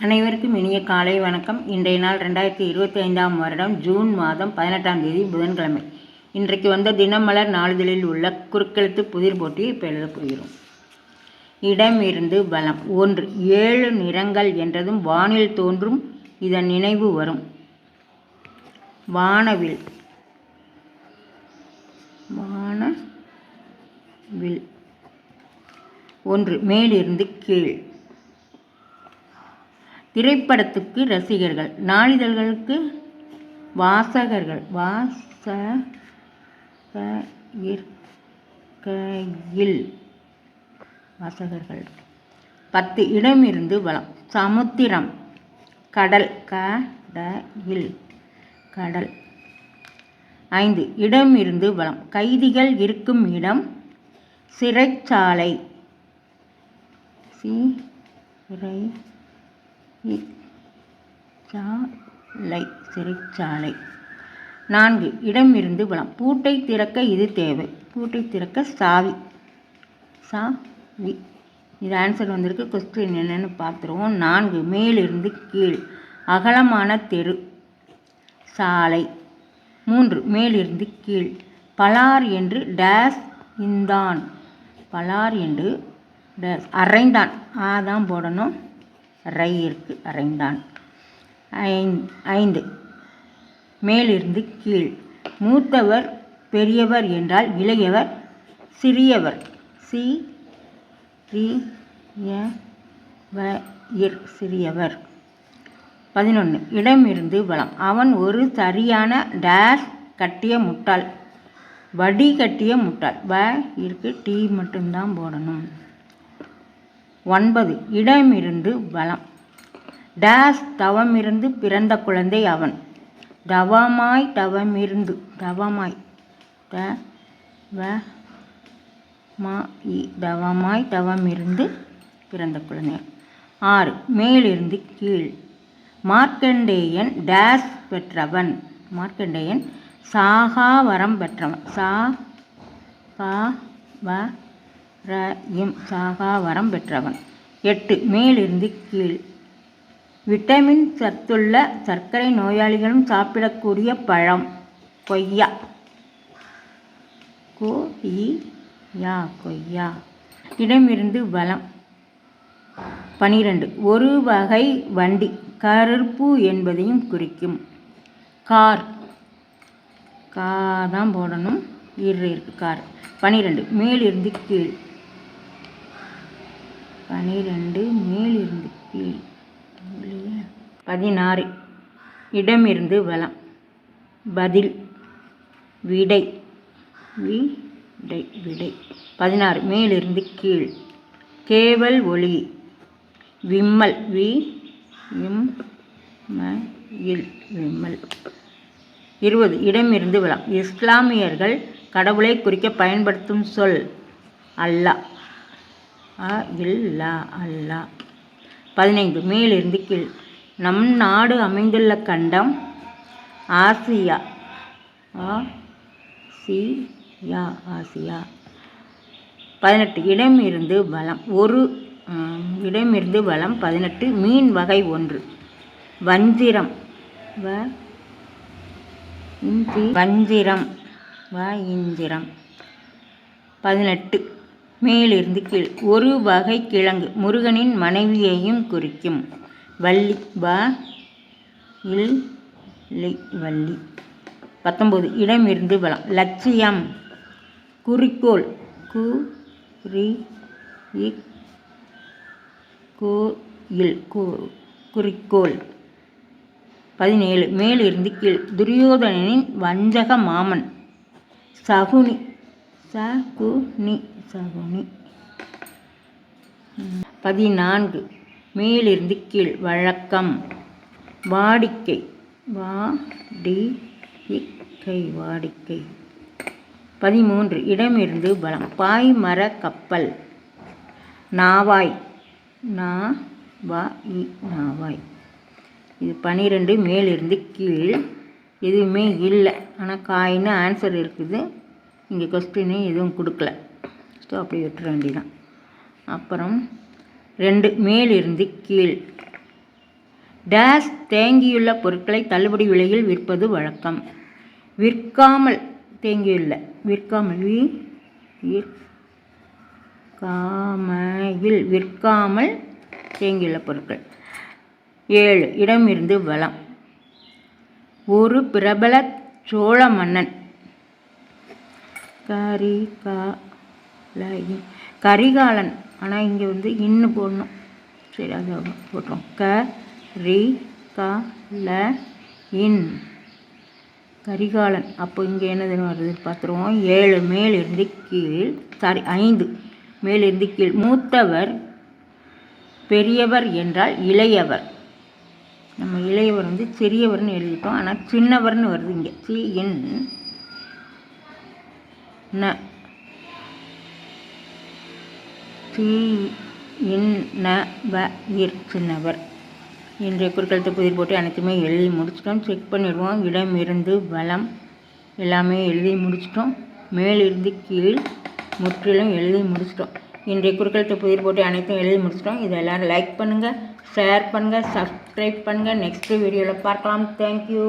அனைவருக்கும் இனிய காலை வணக்கம். இன்றைய நாள் ரெண்டாயிரத்தி இருபத்தி ஐந்தாம் வருடம் ஜூன் மாதம் பதினெட்டாம் தேதி புதன்கிழமை. இன்றைக்கு வந்த தினமலர் நாளிதழில் உள்ள குறுக்கெழுத்து புதிர் போட்டியை இப்போ எழுத இடம் இருந்து பலம் ஒன்று ஏழு நிறங்கள் என்றதும் வானில் தோன்றும் இதன் நினைவு வரும். வானவில். வானவில். ஒன்று மேலிருந்து கீழ். திரைப்படத்துக்கு ரசிகர்கள் நாளிதழ்களுக்கு வாசகர்கள் வாசகர்கையில் வாசகர்கள். பத்து இடமிருந்து வளம். சமுத்திரம் கடல் கடல் கடல். ஐந்து இடமிருந்து வளம். கைதிகள் இருக்கும் இடம் சிறைச்சாலை. சிறை சாலை சிறைச்சாலை. நான்கு இடம் இருந்து வளம். பூட்டை திறக்க இது தேவை. பூட்டை திறக்க சாவி. சாவி. இது ஆன்சர் வந்திருக்கு. கொஸ்டின் என்னென்னு பார்த்துருவோம். நான்கு மேலிருந்து கீழ். அகலமான தெரு. சாலை. மூன்று மேலிருந்து கீழ். பலார் என்று டேஸ் இந்தான். பலார் என்று டேஸ். அரைந்தான். ஆ தான் போடணும். ரயிற்கு இருக்கு அரைந்தான் ஐந்து. மேலிருந்து கீழ். மூத்தவர் பெரியவர் என்றால் இளையவர் சிறியவர். சி இர் சிறியவர். பதினொன்று இடமிருந்து வளம் அவன் ஒரு சரியான டேஷ் கட்டிய முட்டாள். வடி கட்டிய முட்டாள். வ இருக்கு. டீ மட்டும்தான் போடணும். ஒன்பது. இடமிருந்து பலம் டேஸ் தவமிருந்து பிறந்த குழந்தை அவன். தவமாய் தவமிருந்து தவமாய். த வ மா இ தவமாய் தவமிருந்து பிறந்த குழந்தை. ஆறு. மேலிருந்து கீழ். மார்க்கண்டேயன் டேஸ் பெற்றவன். மார்க்கண்டேயன் சாகா வரம் பெற்றவன். சா கா வ ர சாகா வரம் பெற்றவன். எட்டு மேலிருந்து கீழ். விட்டமின் சத்துள்ள சர்க்கரை நோயாளிகளும் சாப்பிடக்கூடிய பழம். கொய்யா. கொய்யா யா கொய்யா. இடமிருந்து வளம். பனிரெண்டு ஒரு வகை வண்டி கருப்பு என்பதையும் குறிக்கும். கார். கா தான் போடணும். இரு இருக்கு கார். பனிரெண்டு மேலிருந்து கீழ். பனிரெண்டு மேலிருந்து கீழ் பதினாறு. இடமிருந்து வளம். பதில் விடை. விடை விடை. பதினாறு. மேலிருந்து கீழ். கேவல் ஒளி. விம்மல். வி இம் இல். விம்மல். இருபது. இடமிருந்து வளம். இஸ்லாமியர்கள் கடவுளை குறிக்க பயன்படுத்தும் சொல் அல்லா. அ இல்லா அல்லா. பதினைந்து. மேலிருந்து கீழ். நம் நாடு அமைந்துள்ள கண்டம் ஆசியா. ஆ சி யா ஆசியா. பதினெட்டு. இடமிருந்து வளம். ஒரு இடமிருந்து வளம். பதினெட்டு. மீன் வகை ஒன்று. வஞ்சிரம். வ இஞ்சி. வஞ்சிரம். வ இஞ்சிரம். பதினெட்டு. மேலிருந்து கீழ். ஒரு வகை கிழங்கு. முருகனின் மனைவியையும் குறிக்கும். வள்ளி வா இல் வள்ளி. பத்தொம்போது இடமிருந்து வளம். லட்சியம். குறிக்கோள். கு ரி கோ இல் குறிக்கோள். பதினேழு. மேலிருந்து கீழ். துரியோதனனின் வஞ்சக மாமன். சகுனி. சகுனி சகுனி பதினான்கு. மேலிருந்து கீழ் வழக்கம். வாடிக்கை. வாடிக்கை வாடிக்கை. பதிமூன்று. இடமிருந்து பலம் பாய்மர கப்பல். நாவாய். நா வா இ நாவாய். இது பன்னிரெண்டு மேலிருந்து கீழ். எதுவுமே இல்லை. ஆனால் காயின்னு ஆன்சர் இருக்குது. இங்கே கொஸ்டினே எதுவும் கொடுக்கல. ஸோ அப்படி விட்டுற வேண்டியதான் அப்புறம் ரெண்டு மேலிருந்து கீழ். டேஸ் தேங்கியுள்ள பொருட்களை தள்ளுபடி விலையில் விற்பது வழக்கம். விற்காமல் தேங்கியுள்ள விற்காமல் விற்காமையில் விற்காமல் தேங்கியுள்ள பொருட்கள். ஏழு இடமிருந்து வளம். ஒரு பிரபல சோழ மன்னன் கரி கரிகாலன். ஆனால் இங்கே வந்து இன்னு போடணும். சரி அதை போட்டோம் க ரி க ல இன் கரிகாலன். அப்போ இங்கே என்னதுன்னு வருது? பார்த்துருவோம். ஏழு மேலிருந்து கீழ் சாரி ஐந்து மேலிருந்து கீழ். மூத்தவர் பெரியவர் என்றால் இளையவர். நம்ம இளையவர் வந்து சிறியவர்னு எழுதிட்டோம். ஆனால் சின்னவர்னு வருது இங்கே. சி இன். ந. சி இன் ந வ இர் சின்னவர். இன்றைய குறுக்கெழுத்து புதிர் போட்டு அனைத்துமே எழுதி முடிச்சிட்டோம். செக் பண்ணிடுவோம். இடம் இருந்து வளம் எல்லாமே எழுதி முடிச்சிட்டோம். மேலிருந்து கீழ் முற்றிலும் எழுதி முடிச்சிட்டோம். இன்றைய குறுக்கெழுத்து புதிர் போட்டு அனைத்தும் எழுதி முடிச்சிட்டோம். இதை எல்லோரும் லைக் பண்ணுங்கள் ஷேர் பண்ணுங்கள் சப்ஸ்கிரைப் பண்ணுங்கள் நெக்ஸ்ட்டு வீடியோவில் பார்க்கலாம். தேங்க்யூ